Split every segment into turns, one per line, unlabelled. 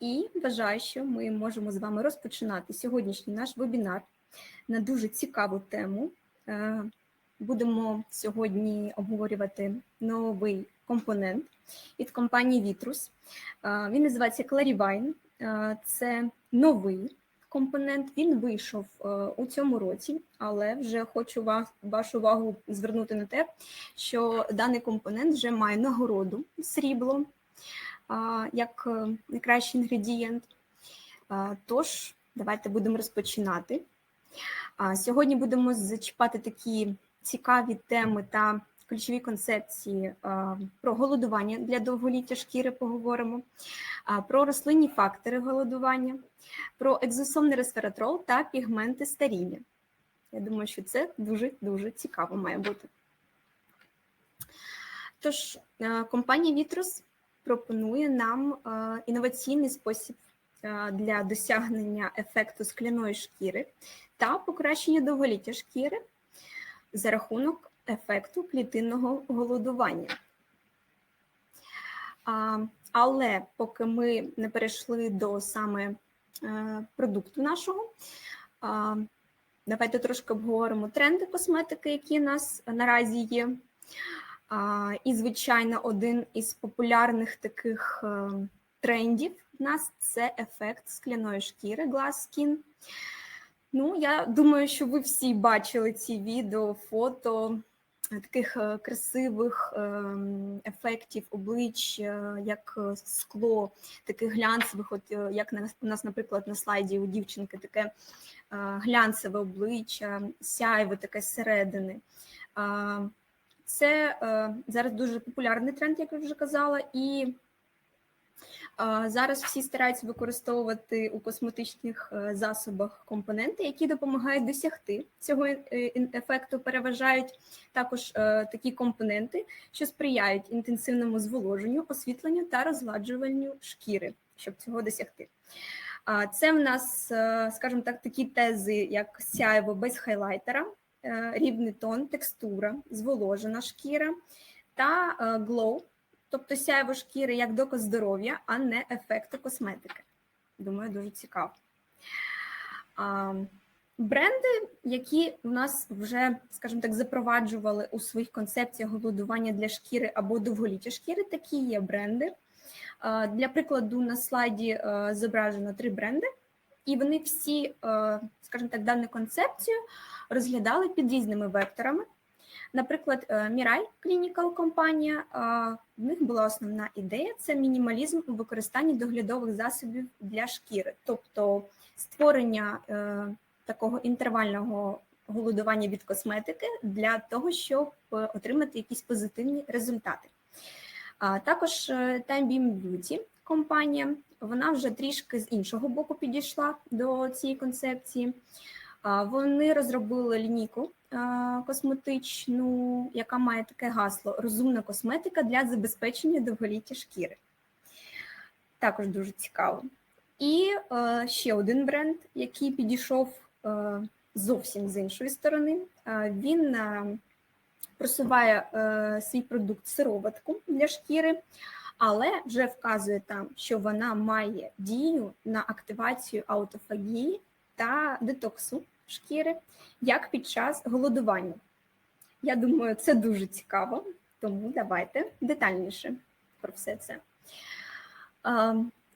І вважаю, що ми можемо з вами розпочинати сьогоднішній наш вебінар на дуже цікаву тему. Е, Будемо сьогодні обговорювати новий компонент від компанії Vitrus. Е, Він називається Clarivine. Е, Це новий компонент. Він вийшов у цьому році, але вже хочу вашу увагу звернути на те, що даний компонент вже має нагороду срібло як е, найкращий інгредієнт. Тож, давайте будемо розпочинати. Сьогодні будемо зачіпати такі цікаві теми та ключові концепції про голодування для довголіття шкіри поговоримо, про рослинні фактори голодування, про екзосомний ресвератрол та пігменти старіння. Я думаю, що це дуже-дуже цікаво має бути. Тож, е, компанія Vitrus пропонує нам е, інноваційний спосіб е, для досягнення ефекту скляної шкіри та покращення довголіття шкіри за рахунок ефекту клітинного голодування. Але поки ми не перейшли до саме е, продукту нашого, давайте трошки обговоримо тренди косметики, які у нас наразі є. І, звичайно, один із популярних таких е, трендів в нас це ефект скляної шкіри Glass Skin. Ну, я думаю, що ви всі бачили ці відео, фото е, таких е, красивих е, ефектів облич, е, як скло, таких глянцевих, от як у нас, наприклад, на слайді у дівчинки таке глянцеве обличчя, сяйве таке зсередини. Це е, зараз дуже популярний тренд, як я вже казала, і е, зараз всі стараються використовувати у косметичних е, засобах компоненти, які допомагають досягти цього ефекту. Переважають також такі компоненти, що сприяють інтенсивному зволоженню, освітленню та розгладжуванню шкіри, щоб цього досягти. Це в нас, скажімо так, такі тези, як сяйво без хайлайтера, рівний тон, текстура, зволожена шкіра та е, glow, тобто сяйво шкіри як доказ здоров'я, а не ефекту косметики. Думаю, дуже цікаво. Бренди, які в нас вже, скажімо так, запроваджували у своїх концепціях голодування для шкіри або довголіття шкіри, такі є бренди. Для прикладу, на слайді е, зображено три бренди, і вони всі, е, скажімо так, дану концепцію розглядали під різними векторами. Наприклад, е, Mirai Clinical компанія, е, в них була основна ідея це мінімалізм у використанні доглядових засобів для шкіри, тобто створення е, такого інтервального голодування від косметики для того, щоб е, отримати якісь позитивні результати. Також е, Time Beam Beauty компанія, вона вже трішки з іншого боку підійшла до цієї концепції. Вони розробили лінійку косметичну, яка має таке гасло Розумна косметика для забезпечення довголіття шкіри. Також дуже цікаво. І е, ще один бренд, який підійшов е, зовсім з іншої сторони. Він е, просуває свій продукт сироватку для шкіри, але вже вказує там, що вона має дію на активацію аутофагії та детоксу шкіри, як під час голодування. Я думаю, це дуже цікаво, тому давайте детальніше про все це.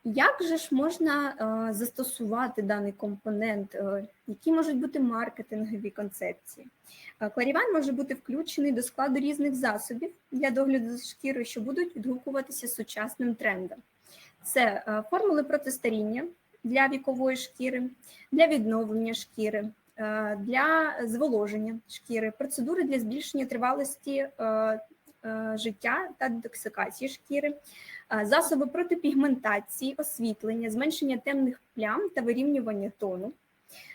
Як же ж можна застосувати даний компонент? Е, Які можуть бути маркетингові концепції? Е, Кларіван може бути включений до складу різних засобів для догляду за шкірою, що будуть відгукуватися сучасним трендам. Це е, формули протистаріння для вікової шкіри, для відновлення шкіри, для зволоження шкіри, процедури для збільшення тривалості е, е, життя та детоксикації шкіри, е, засоби протипігментації, освітлення, зменшення темних плям та вирівнювання тону.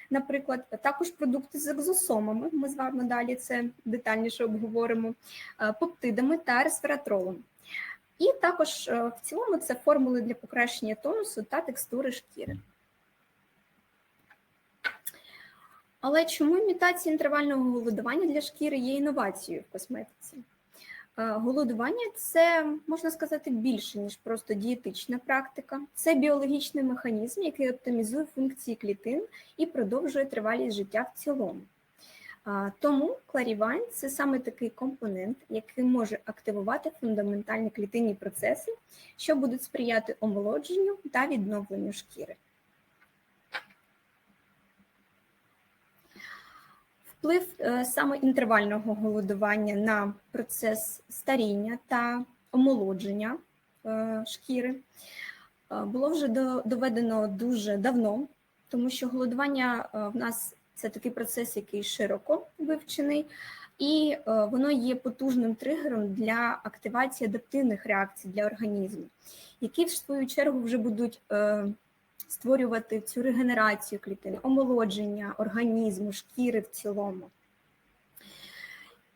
Наприклад, також продукти з екзосомами, ми з вами далі це детальніше обговоримо, е, пептидами та ресвератролом. І також е, в цілому це формули для покращення тонусу та текстури шкіри. Але чому імітація інтервального голодування для шкіри є інновацією в косметиці? Е, Голодування це можна сказати більше ніж просто дієтична практика. Це біологічний механізм, який оптимізує функції клітин і продовжує тривалість життя в цілому. Тому кларівайн це саме такий компонент, який може активувати фундаментальні клітинні процеси, що будуть сприяти омолодженню та відновленню шкіри. Вплив е, саме інтервального голодування на процес старіння та омолодження е, шкіри е, було вже доведено дуже давно, тому що голодування в нас це такий процес, який широко вивчений, і воно є потужним тригером для активації адаптивних реакцій для організму, які в свою чергу вже будуть створювати цю регенерацію клітин, омолодження організму, шкіри в цілому.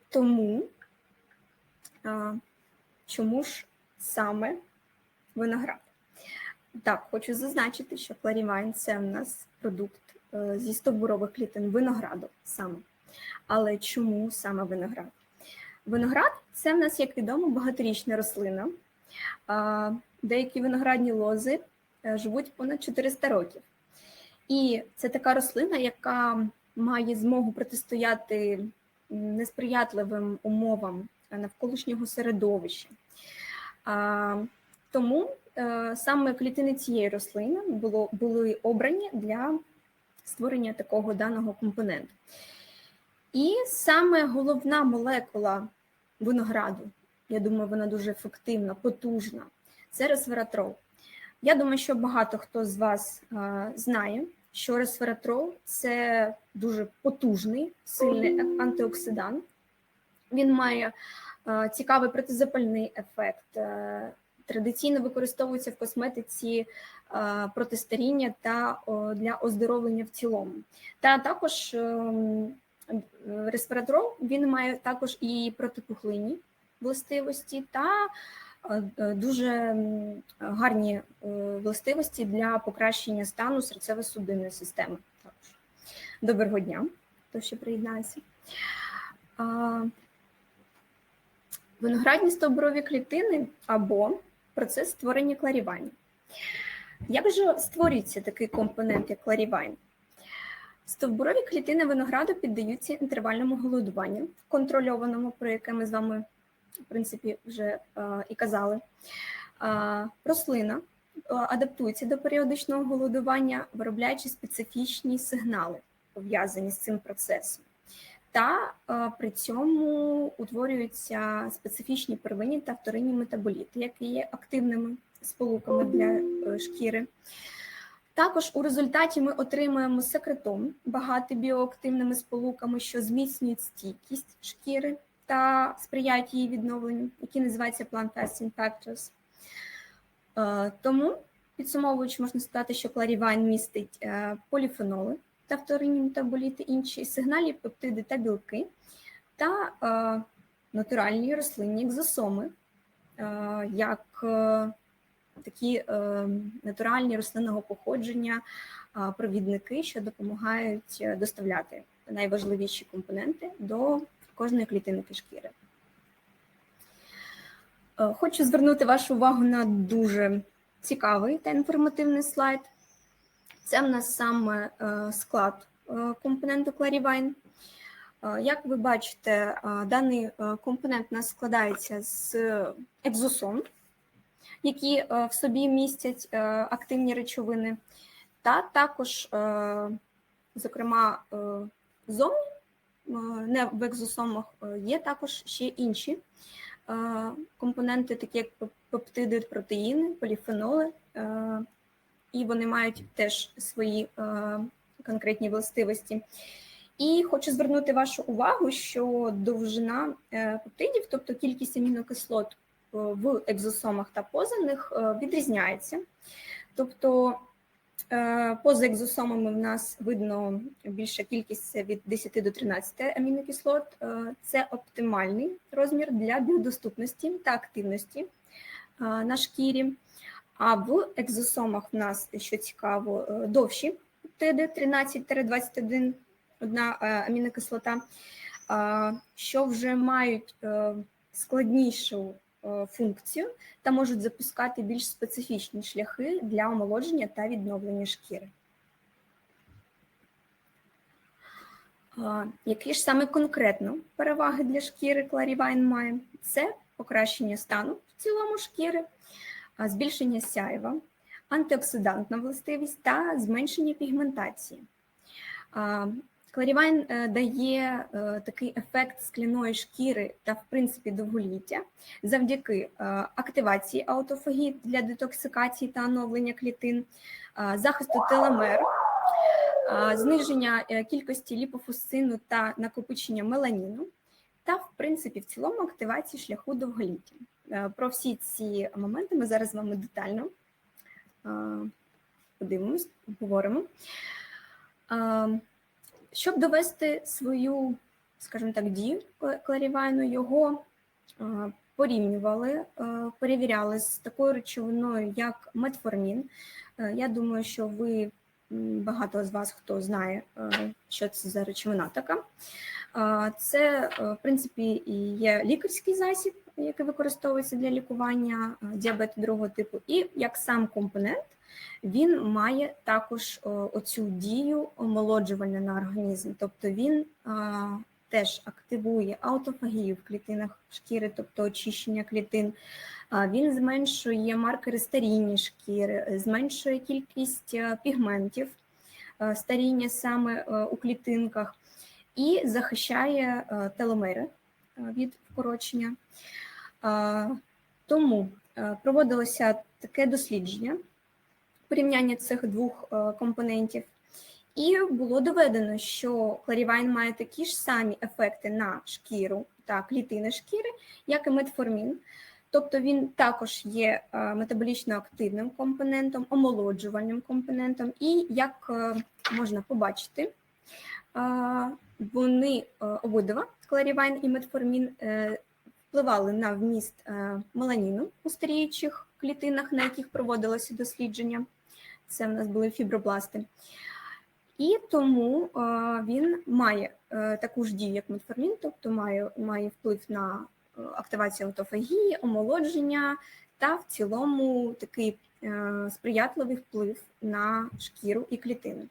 Тому а, чому ж саме виноград? Так, хочу зазначити, що кларівайн це в нас продукт е, зі стовбурових клітин винограду саме. Але чому саме виноград? Виноград це в нас, як відомо, багаторічна рослина. Деякі виноградні лози живуть понад 400 років. І це така рослина, яка має змогу протистояти несприятливим умовам навколишнього середовища. Тому е, саме клітини цієї рослини було, були обрані для створення такого даного компоненту. І саме головна молекула винограду, я думаю, вона дуже ефективна, потужна, це ресвератрол. Я думаю, що багато хто з вас е, знає, що ресвератрол це дуже потужний, сильний антиоксидант. Він має е, цікавий протизапальний ефект. е, Традиційно використовується в косметиці е, протистаріння та для оздоровлення в цілому. Та також ем, ресвератрол він має також і протипухлинні властивості та е, е, дуже гарні е, властивості для покращення стану серцево-судинної системи. Також. Доброго дня, хто ще приєднається. Виноградні стовбурові клітини або процес створення кларівань. Як же створюється такий компонент, як кларівайн? Стовбурові клітини винограду піддаються інтервальному голодуванню, контрольованому, про яке ми з вами, в принципі, вже е, і казали. Е, рослина е, адаптується до періодичного голодування, виробляючи специфічні сигнали, пов'язані з цим процесом. Та при цьому утворюються специфічні первинні та вторинні метаболіти, які є активними сполуками для шкіри. Також у результаті ми отримуємо секретом багато біоактивними сполуками, що зміцнюють стійкість шкіри та сприяють її відновленню, які називаються plant fasting factors. Е, Тому, підсумовуючи, можна сказати, що кларівайн містить е, поліфеноли та вторинні метаболіти, інші сигнальні пептиди та білки, та е, натуральні рослинні екзосоми, як такі натуральні рослинного походження провідники, що допомагають доставляти найважливіші компоненти до кожної клітинки шкіри. Е, Хочу звернути вашу увагу на дуже цікавий та інформативний слайд. Це в нас саме е, склад е, компоненту Clarivine. Як ви бачите, даний компонент у нас складається з екзосом, які в собі містять активні речовини, та також, зокрема, е, не в екзосомах, е, є також ще інші е, компоненти, такі як пептиди, протеїни, поліфеноли, е, і вони мають теж свої е, конкретні властивості. І хочу звернути вашу увагу, що довжина е, пептидів, тобто кількість амінокислот е, в екзосомах та поза них е, відрізняється. Тобто е, поза екзосомами в нас видно більша кількість від 10 до 13 амінокислот. Е, Це оптимальний розмір для біодоступності та активності е, на шкірі. А в екзосомах в нас, що цікаво, е, довші пептиди 13-21 одна е, амінокислота, е, що вже мають е, складнішу е, функцію та можуть запускати більш специфічні шляхи для омолодження та відновлення шкіри. Які ж саме конкретно переваги для шкіри Clarivine має? Це покращення стану в цілому шкіри, збільшення сяєва, антиоксидантна властивість та зменшення пігментації. Clarivine е, дає е, такий ефект скляної шкіри та, в принципі, довголіття завдяки е, активації аутофагії для детоксикації та оновлення клітин, захисту телемер, е, зниження кількості ліпофусцину та накопичення меланіну, та, в принципі, в цілому активації шляху довголіття. Про всі ці моменти ми зараз з вами детально подивимось, поговоримо. Щоб довести свою, скажімо так, дію кларівайну, його порівнювали, е, перевіряли з такою речовиною, як метформін. Е, Я думаю, що ви багато з вас хто знає, е, що це за речовина така. Це, в принципі, і є лікарський засіб, який використовується для лікування діабету другого типу, і як сам компонент він має також оцю дію омолоджувальну на організм, тобто він теж активує аутофагію в клітинах шкіри, тобто очищення клітин. Він зменшує маркери старіння шкіри, зменшує кількість пігментів старіння саме у клітинках і захищає теломери від вкорочення. Тому проводилося таке дослідження порівняння цих двох е, компонентів. І було доведено, що кларівайн має такі ж самі ефекти на шкіру та клітини шкіри, як і метформін. Тобто він також є е, метаболічно активним компонентом, омолоджувальним компонентом, і як е, можна побачити, вони обидва кларівайн і метформін впливали на вміст меланіну у старіючих клітинах, на яких проводилося дослідження це в нас були фібробласти. І тому е, він має е, таку ж дію, як метформін, тобто має має вплив на е, активацію аутофагії, омолодження та в цілому такий сприятливий вплив на шкіру і клітини.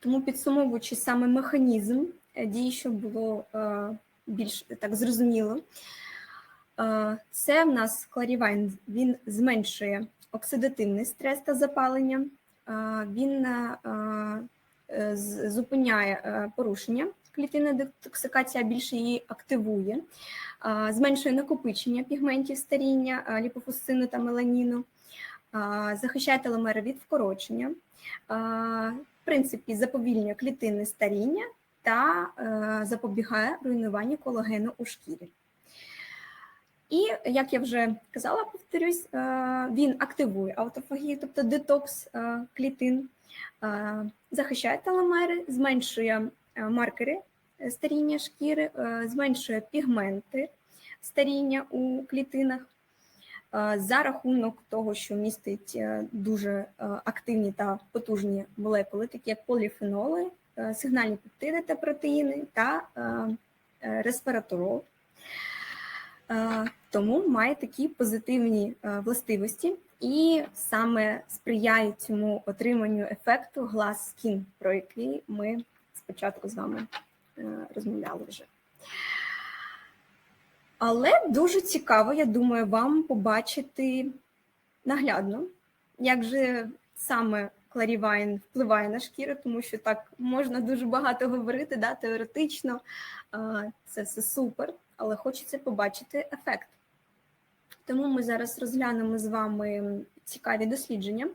Тому підсумовуючи саме механізм дії, щоб було більш так зрозуміло. Це в нас кларівайн, він зменшує оксидативний стрес та запалення, він зупиняє порушення клітини детоксикація, більше її активує, зменшує накопичення пігментів старіння, ліпофусцину та меланіну, захищає телемери від вкорочення, в принципі, заповільнює клітинне старіння та запобігає руйнуванню колагену у шкірі. І як я вже казала, повторюсь, е, він активує аутофагію, тобто детокс е, клітин, е, захищає теломери, зменшує маркери старіння шкіри, зменшує пігменти старіння у клітинах за рахунок того, що містить дуже активні та потужні молекули, такі як поліфеноли, сигнальні пептиди та протеїни та ресвераторол. Тому має такі позитивні властивості і саме сприяє цьому отриманню ефекту глаз скін, про який ми спочатку з вами е, розмовляли вже. Але дуже цікаво, я думаю, вам побачити наглядно, як же саме Кларівайн впливає на шкіру, тому що так можна дуже багато говорити, да, теоретично, це все супер але хочеться побачити ефект. Тому ми зараз розглянемо з вами цікаві дослідження.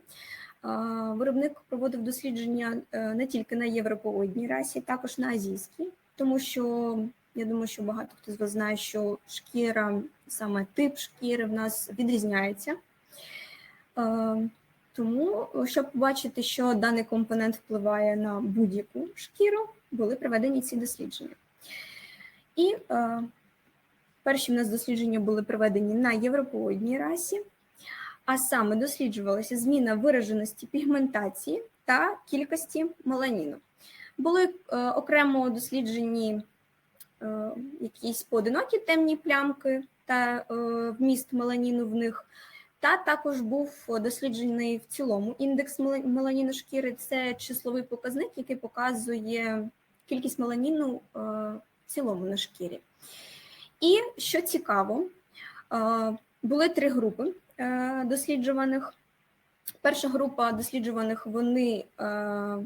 Виробник проводив дослідження е, не тільки на європоодній расі, також на азійській, тому що я думаю, що багато хто з вас знає, що шкіра, саме тип шкіри в нас відрізняється. Тому, щоб побачити, що даний компонент впливає на будь-яку шкіру, були проведені ці дослідження. І Перші в нас дослідження були проведені на європоїдній расі, а саме досліджувалася зміна вираженості пігментації та кількості меланіну. Були е, окремо досліджені е, якісь поодинокі темні плямки та е, вміст меланіну в них. Та також був досліджений в цілому індекс мела- меланіну шкіри. Це числовий показник, який показує кількість меланіну е, в цілому на шкірі. І що цікаво, е, були три групи е, досліджуваних. Перша група досліджуваних вони е,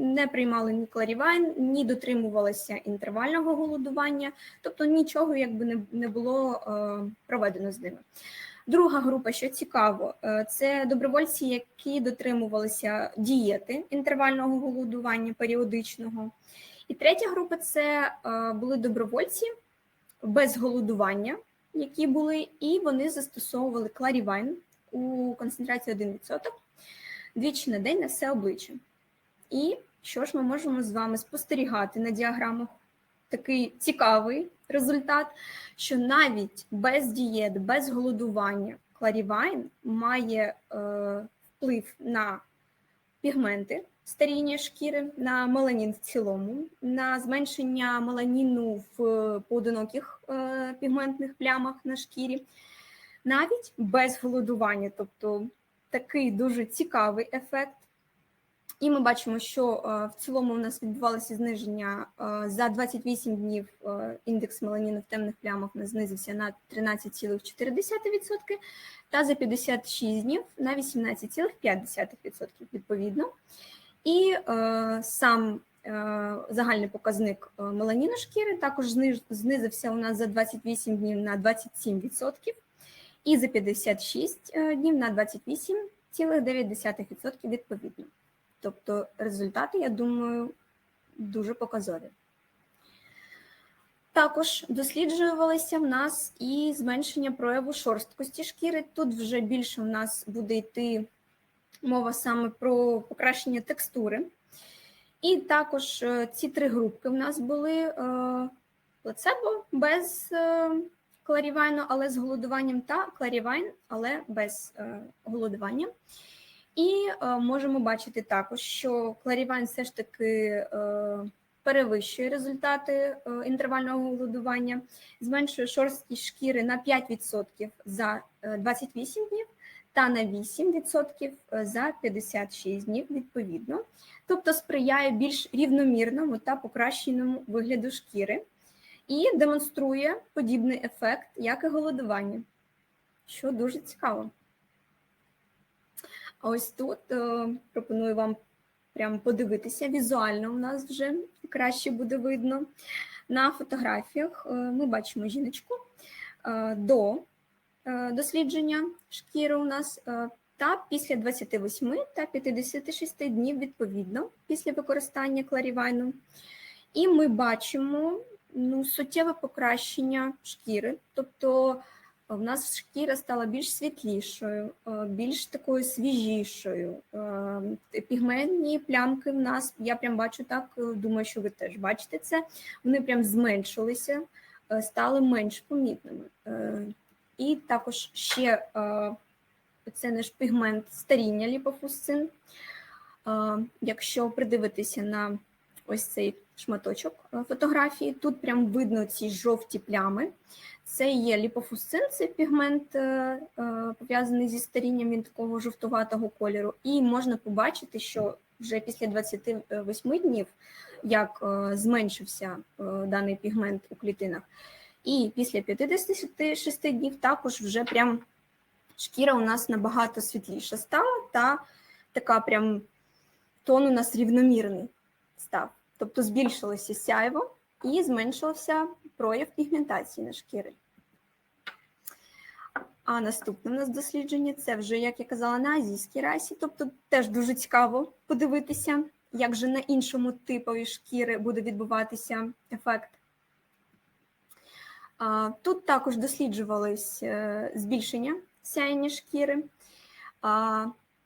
не приймали ні кларівайн, ні дотримувалися інтервального голодування, тобто нічого якби не, було проведено з ними. Друга група, що цікаво, це добровольці, які дотримувалися дієти інтервального голодування періодичного. І третя група це були добровольці без голодування, які були, і вони застосовували кларівайн у концентрації 1% двічі на день на все обличчя. І що ж ми можемо з вами спостерігати на діаграмах? Такий цікавий результат, що навіть без дієт, без голодування кларівайн має е, вплив на пігменти старіння шкіри, на меланін в цілому, на зменшення меланіну в поодиноких е, пігментних плямах на шкірі, навіть без голодування, тобто такий дуже цікавий ефект. І ми бачимо, що е, в цілому у нас відбувалося зниження е, за 28 днів. Індекс меланіну в темних плямах знизився на 13,4% та за 56 днів на 18,5% відповідно. І е, сам е, загальний показник е, меланіну шкіри також знизився у нас за 28 днів на 27%, і за 56 е, днів на 28,9% відповідно. Тобто результати, я думаю, дуже показові. Також досліджувалися в нас і зменшення прояву шорсткості шкіри. Тут вже більше в нас буде йти мова саме про покращення текстури. І також е, ці три групки в нас були е, плацебо без е, кларівайну, але з голодуванням, та кларівайн, але без голодування. І можемо бачити також, що кларівайн все ж таки перевищує результати інтервального голодування, зменшує шорсткість шкіри на 5% за е, 28 днів та на 8% за 56 днів відповідно, тобто сприяє більш рівномірному та покращеному вигляду шкіри і демонструє подібний ефект, як і голодування, що дуже цікаво. А ось тут е, пропоную вам прямо подивитися візуально. У нас вже краще буде видно. На фотографіях е, ми бачимо жіночку е, до е, дослідження шкіри у нас е, та після 28 та 56 днів відповідно після використання кларівайну. І ми бачимо ну, суттєве покращення шкіри, тобто в нас шкіра стала більш світлішою, е, більш такою свіжішою. Е, Пігментні плямки в нас, я прям бачу так, е, думаю, що ви теж бачите це. Вони прям зменшилися, е, стали менш помітними. І також ще е, це наш пігмент старіння ліпофусцин. Е, Якщо придивитися на ось цей шматочок е, фотографії, тут прям видно ці жовті плями. Це є ліпофусцин, це пігмент пов'язаний зі старінням він такого жовтуватого кольору. І можна побачити, що вже після 28 днів, як зменшився даний пігмент у клітинах, і після 56 днів також вже прям шкіра у нас набагато світліша стала, та така прям тон у нас рівномірний став. Тобто збільшилося сяйво і зменшився прояв пігментації на шкірі. А наступне у нас дослідження це вже, як я казала, на азійській расі, тобто теж дуже цікаво подивитися, як же на іншому типові шкіри буде відбуватися ефект. Тут також досліджувались е, збільшення сяєння шкіри,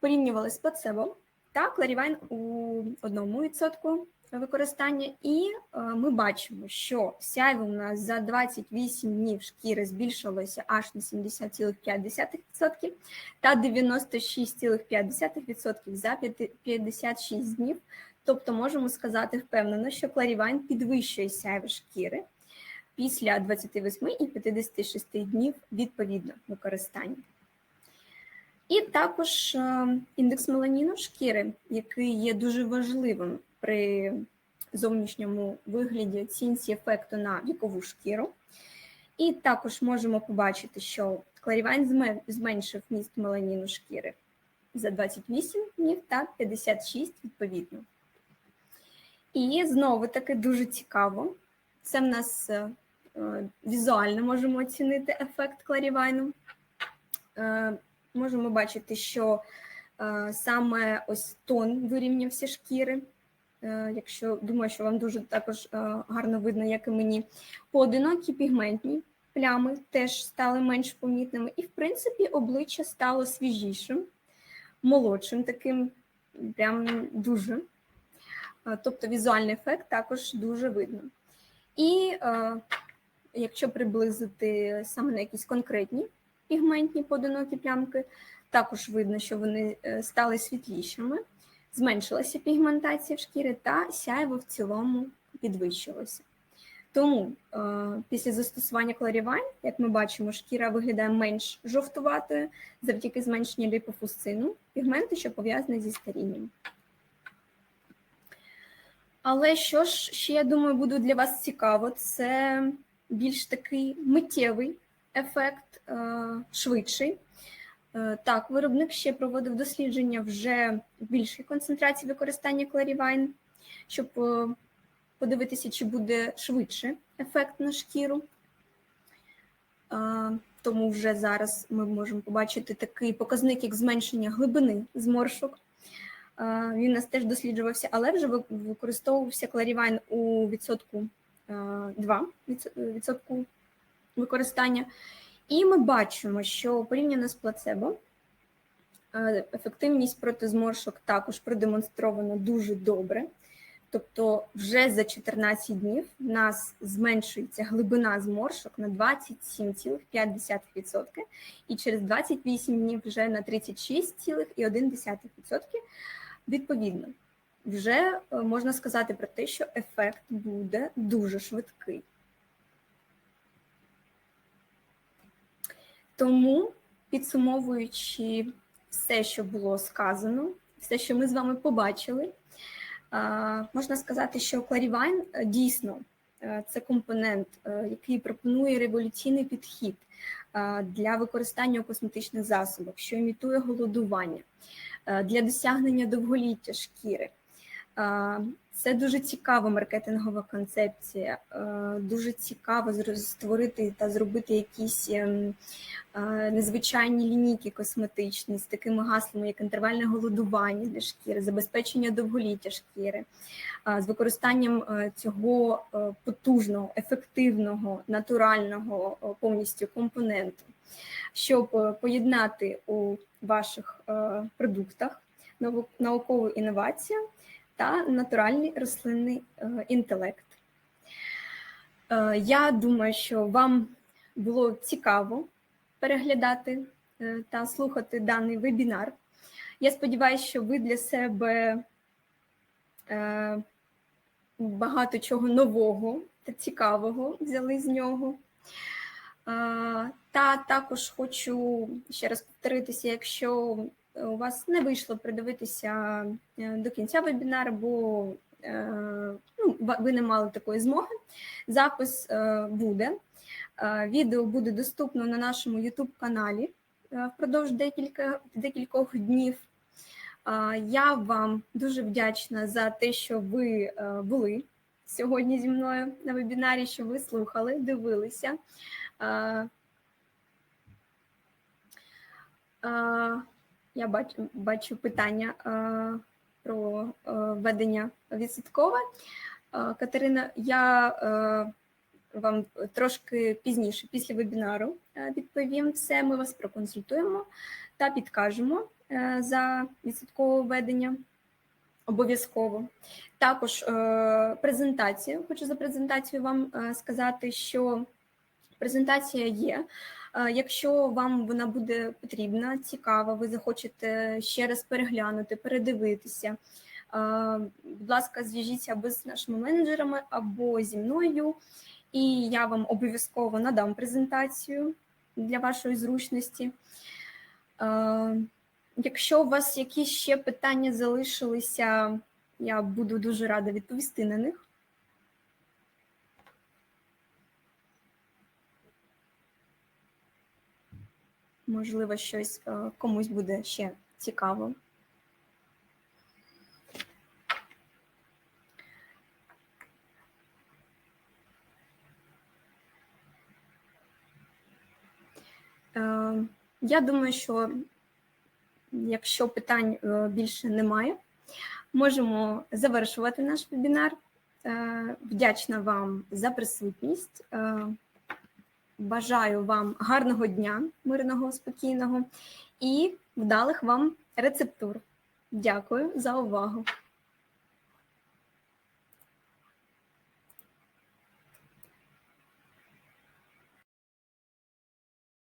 порівнювали з плацебо та кларівайн у одному відсотку використання, і е, ми бачимо, що сяйво у нас за 28 днів шкіри збільшилося аж на 70,5% та 96,5% за 56 днів. Тобто можемо сказати впевнено, що Кларівайн підвищує сяйво шкіри після 28 і 56 днів відповідно використання. І також е, індекс меланіну шкіри, який є дуже важливим при зовнішньому вигляді оцінці ефекту на вікову шкіру. І також можемо побачити, що Кларівайн зменшив міст меланіну шкіри за 28 днів та 56 відповідно. І знову таки дуже цікаво. Це в нас е, візуально можемо оцінити ефект кларівайну. Е, можемо бачити, що е, саме ось тон вирівнявся шкіри. Якщо думаю, що вам дуже також гарно видно, як і мені, поодинокі пігментні плями теж стали менш помітними, і, в принципі, обличчя стало свіжішим, молодшим, таким прям дуже. Тобто візуальний ефект також дуже видно. І е, якщо приблизити саме на якісь конкретні пігментні поодинокі плямки, також видно, що вони е, стали світлішими, зменшилася пігментація в шкірі та сяйво в цілому підвищилося. Тому е, після застосування кларівань, як ми бачимо, шкіра виглядає менш жовтуватою завдяки зменшенню ліпофусцину, пігменти, що пов'язані зі старінням. Але що ж ще, я думаю, буде для вас цікаво, це більш такий миттєвий ефект, е, швидший. Е, так, виробник ще проводив дослідження вже в більшій концентрації використання кларівайн, щоб е, подивитися, чи буде швидше ефект на шкіру. Тому вже зараз ми можемо побачити такий показник, як зменшення глибини зморшок. Він у нас теж досліджувався, але вже використовувався кларівайн у відсотку 2 відсотку використання. І ми бачимо, що порівняно з плацебо ефективність проти зморшок також продемонстрована дуже добре. Тобто, вже за 14 днів в нас зменшується глибина зморшок на 27,5%, і через 28 днів вже на 36,1%. Відповідно, вже е, можна сказати про те, що ефект буде дуже швидкий. Тому, підсумовуючи все, що було сказано, все, що ми з вами побачили, можна сказати, що Clarivine е, дійсно е, це компонент, який пропонує революційний підхід для використання у косметичних засобах, що імітує голодування. Е, для досягнення довголіття шкіри. Е, це дуже цікава маркетингова концепція. Е, дуже цікаво створити та зробити якісь ем, незвичайні лінійки косметичні з такими гаслами, як інтервальне голодування для шкіри, забезпечення довголіття шкіри, з використанням цього потужного, ефективного, натурального повністю компоненту, щоб поєднати у ваших е, продуктах, наукову інновацію та натуральний рослинний е, інтелект. Е, я думаю, що вам було цікаво переглядати та слухати даний вебінар. Я сподіваюся, що ви для себе багато чого нового та цікавого взяли з нього. Та також хочу ще раз повторитися, якщо у вас не вийшло придивитися е, до кінця вебінару, бо е, ну, ви не мали такої змоги. Запис е, буде. Відео буде доступно на нашому YouTube каналі впродовж декілька, декількох днів. Я вам дуже вдячна за те, що ви були сьогодні зі мною на вебінарі, що ви слухали, дивилися. Я бачу бачу питання про ведення відсоткове. Катерина, я вам трошки пізніше, після вебінару, відповім все. Ми вас проконсультуємо та підкажемо за відсоткове ведення. Обов'язково. Також презентацію. Хочу за презентацію вам сказати, що презентація є. Якщо вам вона буде потрібна, цікава, ви захочете ще раз переглянути, передивитися, Будь ласка, зв'яжіться або з нашими менеджерами, або зі мною, і я вам обов'язково надам презентацію для вашої зручності. Якщо у вас якісь ще питання залишилися, я буду дуже рада відповісти на них. Можливо, щось е, комусь буде ще цікаво. Е, Я думаю, що якщо питань е, більше немає, можемо завершувати наш вебінар. Вдячна вам за присутність. Бажаю вам гарного дня, мирного, спокійного і вдалих вам рецептур. Дякую за увагу.